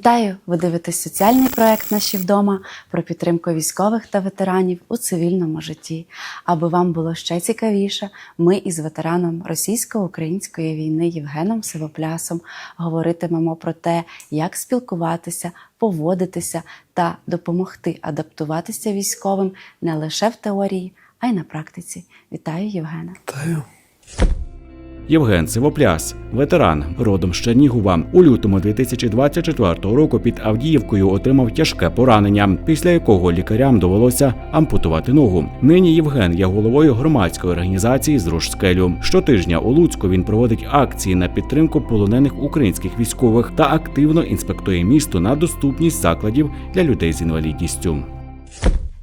Вітаю! Ви дивитесь соціальний проект Наші вдома про підтримку військових та ветеранів у цивільному житті. Аби вам було ще цікавіше, ми із ветераном російсько-української війни Євгеном Сивоплясом говоритимемо про те, як спілкуватися, поводитися та допомогти адаптуватися військовим не лише в теорії, а й на практиці. Вітаю, Євгена! Вітаю. Євген Сивопляс, ветеран, родом з Чернігова. У лютому 2024 року під Авдіївкою отримав тяжке поранення, після якого лікарям довелося ампутувати ногу. Нині Євген є головою громадської організації «Зруш скелю». Щотижня у Луцьку він проводить акції на підтримку полонених українських військових та активно інспектує місто на доступність закладів для людей з інвалідністю.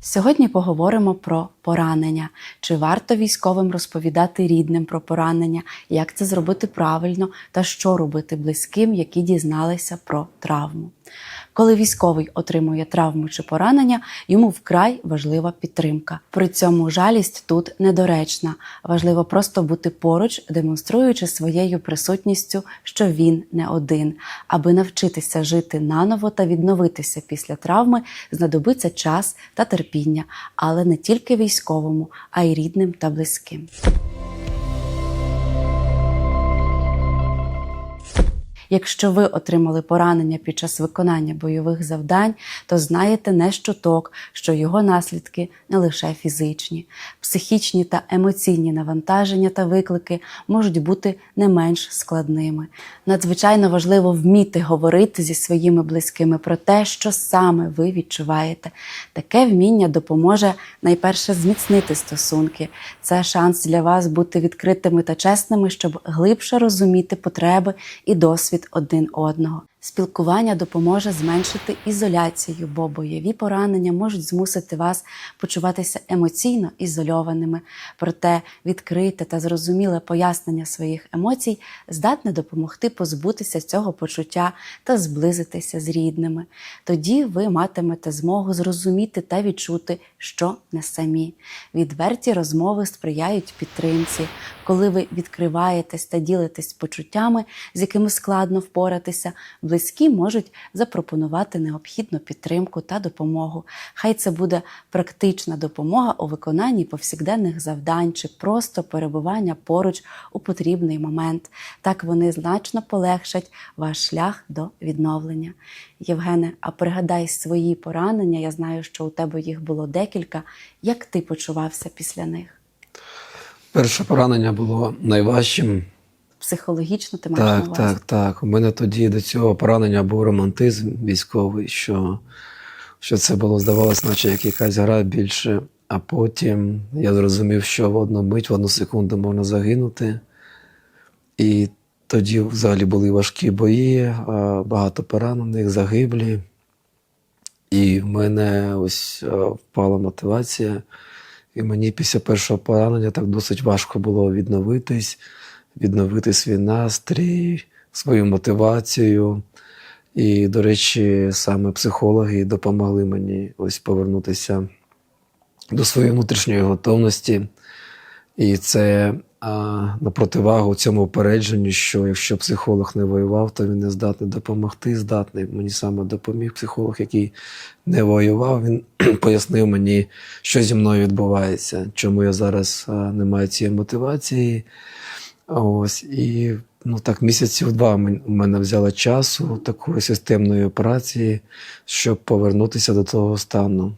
Сьогодні поговоримо про поранення. Чи варто військовим розповідати рідним про поранення, як це зробити правильно та що робити близьким, які дізналися про травму. Коли військовий отримує травму чи поранення, йому вкрай важлива підтримка. При цьому жалість тут недоречна. Важливо просто бути поруч, демонструючи своєю присутністю, що він не один. Аби навчитися жити наново та відновитися після травми, знадобиться час та терпіння, але не тільки військовому, а й рідним та близьким. Якщо ви отримали поранення під час виконання бойових завдань, то знаєте не щоток, що його наслідки не лише фізичні, психічні та емоційні навантаження та виклики можуть бути не менш складними. Надзвичайно важливо вміти говорити зі своїми близькими про те, що саме ви відчуваєте. Таке вміння допоможе найперше зміцнити стосунки. Це шанс для вас бути відкритими та чесними, щоб глибше розуміти потреби і досвід один одного. Спілкування допоможе зменшити ізоляцію, бо бойові поранення можуть змусити вас почуватися емоційно ізольованими. Проте відкрите та зрозуміле пояснення своїх емоцій здатне допомогти позбутися цього почуття та зблизитися з рідними. Тоді ви матимете змогу зрозуміти та відчути, що не самі. Відверті розмови сприяють підтримці. Коли ви відкриваєтесь та ділитесь почуттями, з якими складно впоратися, близькі можуть запропонувати необхідну підтримку та допомогу. Хай це буде практична допомога у виконанні повсякденних завдань чи просто перебування поруч у потрібний момент. Так вони значно полегшать ваш шлях до відновлення. Євгене, а пригадай свої поранення. Я знаю, що у тебе їх було декілька. Як ти почувався після них? Перше поранення було найважчим. Психологічно ти маєш на Так, так, так. У мене тоді до цього поранення був романтизм військовий, що, що це було, здавалося, наче як якась гра більше. А потім я зрозумів, що в одну мить, в одну секунду можна загинути. І тоді взагалі були важкі бої, багато поранених, загиблі. І в мене ось впала мотивація. І мені після першого поранення так досить важко було відновитись, відновити свій настрій, свою мотивацію. І, до речі, саме психологи допомогли мені ось повернутися до своєї внутрішньої готовності. І це а, на противагу цьому упередженню, що якщо психолог не воював, то він не здатний допомогти. Здатний. Мені саме допоміг психолог, який не воював. Він пояснив мені, що зі мною відбувається, чому я зараз а, не маю цієї мотивації. Ось і ну так місяців два у мене взяло часу такої системної операції, щоб повернутися до того стану.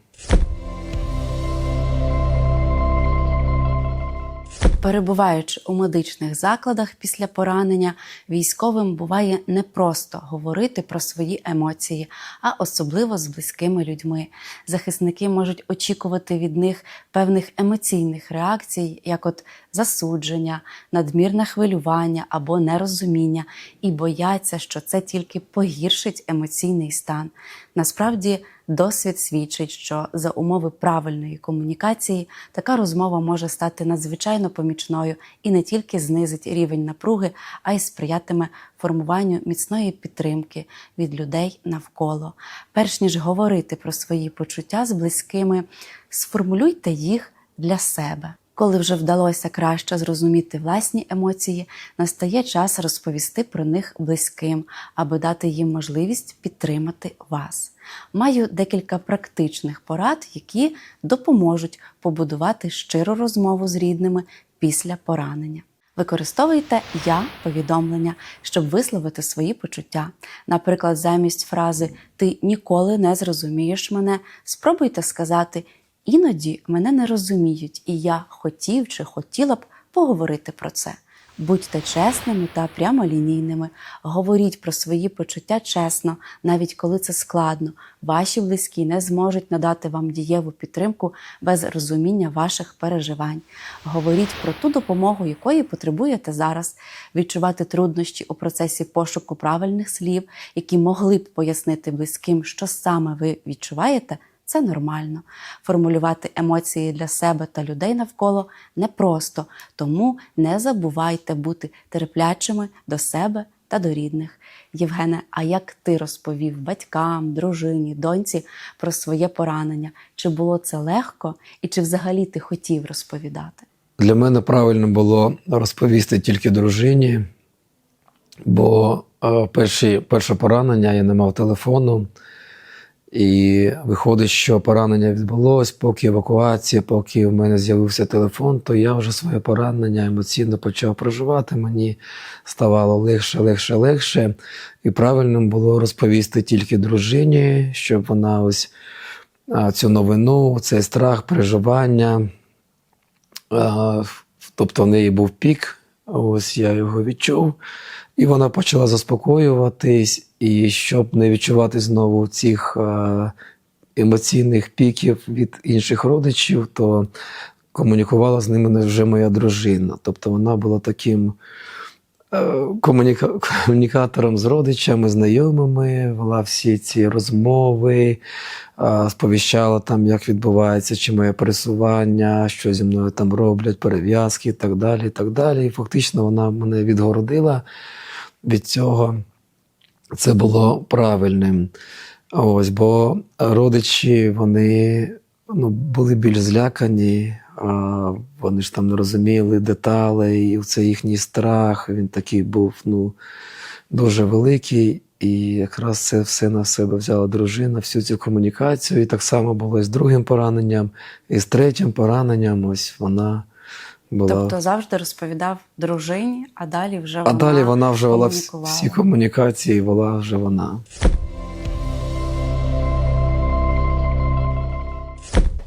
Перебуваючи у медичних закладах після поранення, військовим буває непросто говорити про свої емоції, а особливо з близькими людьми. Захисники можуть очікувати від них певних емоційних реакцій, як от засудження, надмірне хвилювання або нерозуміння, і бояться, що це тільки погіршить емоційний стан. Насправді, досвід свідчить, що за умови правильної комунікації така розмова може стати надзвичайно помічною і не тільки знизить рівень напруги, а й сприятиме формуванню міцної підтримки від людей навколо. Перш ніж говорити про свої почуття з близькими, сформулюйте їх для себе. Коли вже вдалося краще зрозуміти власні емоції, настає час розповісти про них близьким, аби дати їм можливість підтримати вас. Маю декілька практичних порад, які допоможуть побудувати щиру розмову з рідними після поранення. Використовуйте я повідомлення, щоб висловити свої почуття. Наприклад, замість фрази Ти ніколи не зрозумієш мене, спробуйте сказати Іноді мене не розуміють, і я хотів чи хотіла б поговорити про це. Будьте чесними та прямолінійними. Говоріть про свої почуття чесно, навіть коли це складно. Ваші близькі не зможуть надати вам дієву підтримку без розуміння ваших переживань. Говоріть про ту допомогу, якої потребуєте зараз. Відчувати труднощі у процесі пошуку правильних слів, які могли б пояснити близьким, що саме ви відчуваєте. Це нормально. Формулювати емоції для себе та людей навколо непросто, тому не забувайте бути терплячими до себе та до рідних. Євгене, а як ти розповів батькам, дружині, доньці про своє поранення? Чи було це легко і чи взагалі ти хотів розповідати? Для мене правильно було розповісти тільки дружині, бо е, перші, перше поранення я не мав телефону. І виходить, що поранення відбулось, поки евакуація, поки в мене з'явився телефон, то я вже своє поранення емоційно почав проживати. Мені ставало легше, легше, легше. І правильним було розповісти тільки дружині, щоб вона ось цю новину, цей страх, переживання. Тобто в неї був пік, ось я його відчув, і вона почала заспокоюватись. І щоб не відчувати знову цих е, емоційних піків від інших родичів, то комунікувала з ними вже моя дружина. Тобто вона була таким е, комуніка- комунікатором з родичами, знайомими, вела всі ці розмови, е, сповіщала там, як відбувається, чи моє пересування, що зі мною там роблять, перев'язки і так далі. І так далі. І фактично вона мене відгородила від цього. Це було правильним. Ось, бо родичі вони ну, були більш злякані, а вони ж там не розуміли деталей, і це їхній страх. Він такий був ну, дуже великий. І якраз це все на себе взяла дружина, всю цю комунікацію. І так само було з другим пораненням, і з третім пораненням. Ось вона була. Тобто завжди розповідав дружині, а далі вже а вона далі вона вже вела всі комунікації, вела вже вона.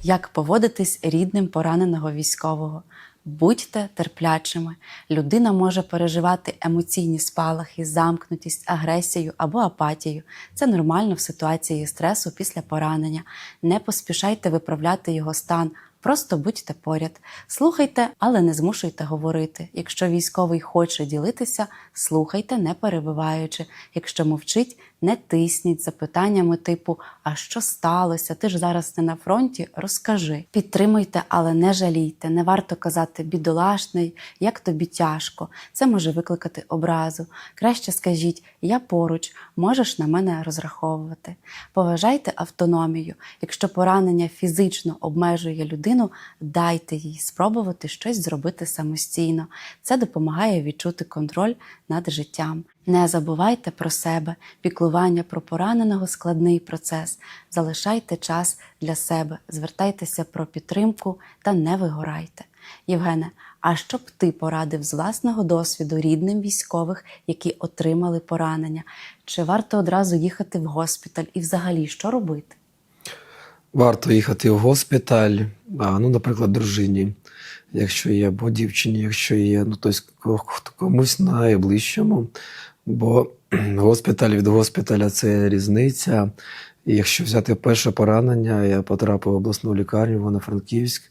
Як поводитись рідним пораненого військового? Будьте терплячими. Людина може переживати емоційні спалахи, замкнутість, агресію або апатію. Це нормально в ситуації стресу після поранення. Не поспішайте виправляти його стан. Просто будьте поряд, слухайте, але не змушуйте говорити. Якщо військовий хоче ділитися, слухайте, не перебиваючи. Якщо мовчить, не тисніть запитаннями типу А що сталося? Ти ж зараз не на фронті? Розкажи. Підтримуйте, але не жалійте. Не варто казати бідолашний, як тобі тяжко. Це може викликати образу. Краще скажіть Я поруч, можеш на мене розраховувати. Поважайте автономію. Якщо поранення фізично обмежує людину, дайте їй спробувати щось зробити самостійно. Це допомагає відчути контроль над життям. Не забувайте про себе, піклування про пораненого складний процес. Залишайте час для себе, звертайтеся про підтримку та не вигорайте. Євгене, а що б ти порадив з власного досвіду рідним військових, які отримали поранення? Чи варто одразу їхати в госпіталь і взагалі що робити? Варто їхати в госпіталь, а, ну, наприклад, дружині, якщо є, або дівчині, якщо є, ну, тобто ко- комусь найближчому. Бо госпіталь від госпіталя це різниця. І якщо взяти перше поранення, я потрапив в обласну лікарню Івано-Франківськ,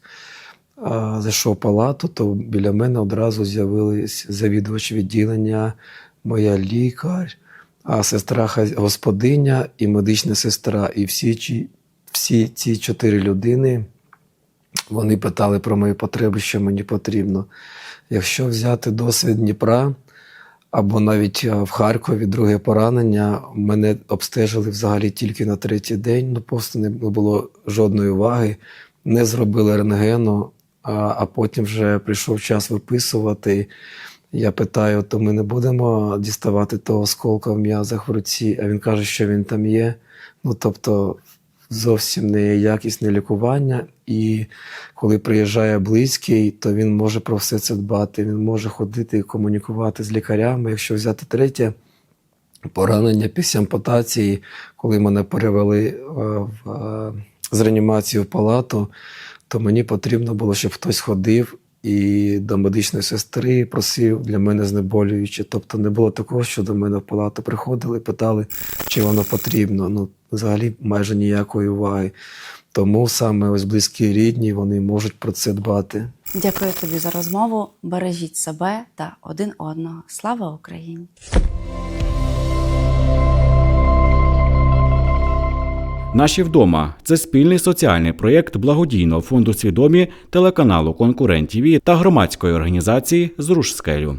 а, зайшов в палату, то біля мене одразу з'явились завідувач відділення, моя лікар, а сестра господиня і медична сестра. І всі, всі ці чотири людини вони питали про мої потреби, що мені потрібно. Якщо взяти досвід Дніпра або навіть в Харкові друге поранення, мене обстежили взагалі тільки на третій день, ну просто не було жодної уваги, не зробили рентгену, а, а потім вже прийшов час виписувати. Я питаю, то ми не будемо діставати того осколка в м'язах в руці, а він каже, що він там є. Ну тобто зовсім не якісне лікування. І коли приїжджає близький, то він може про все це дбати. Він може ходити і комунікувати з лікарями. Якщо взяти третє поранення після ампутації, коли мене перевели е, в е, з реанімації в палату, то мені потрібно було, щоб хтось ходив і до медичної сестри просив для мене знеболюючи. Тобто не було такого, що до мене в палату приходили, питали, чи воно потрібно. Ну, взагалі майже ніякої уваги. Тому саме ось близькі рідні вони можуть про це дбати. Дякую тобі за розмову. Бережіть себе та один одного. Слава Україні! Наші вдома це спільний соціальний проєкт благодійного фонду свідомі телеканалу Конкурент ТВ та громадської організації Зруш скелю.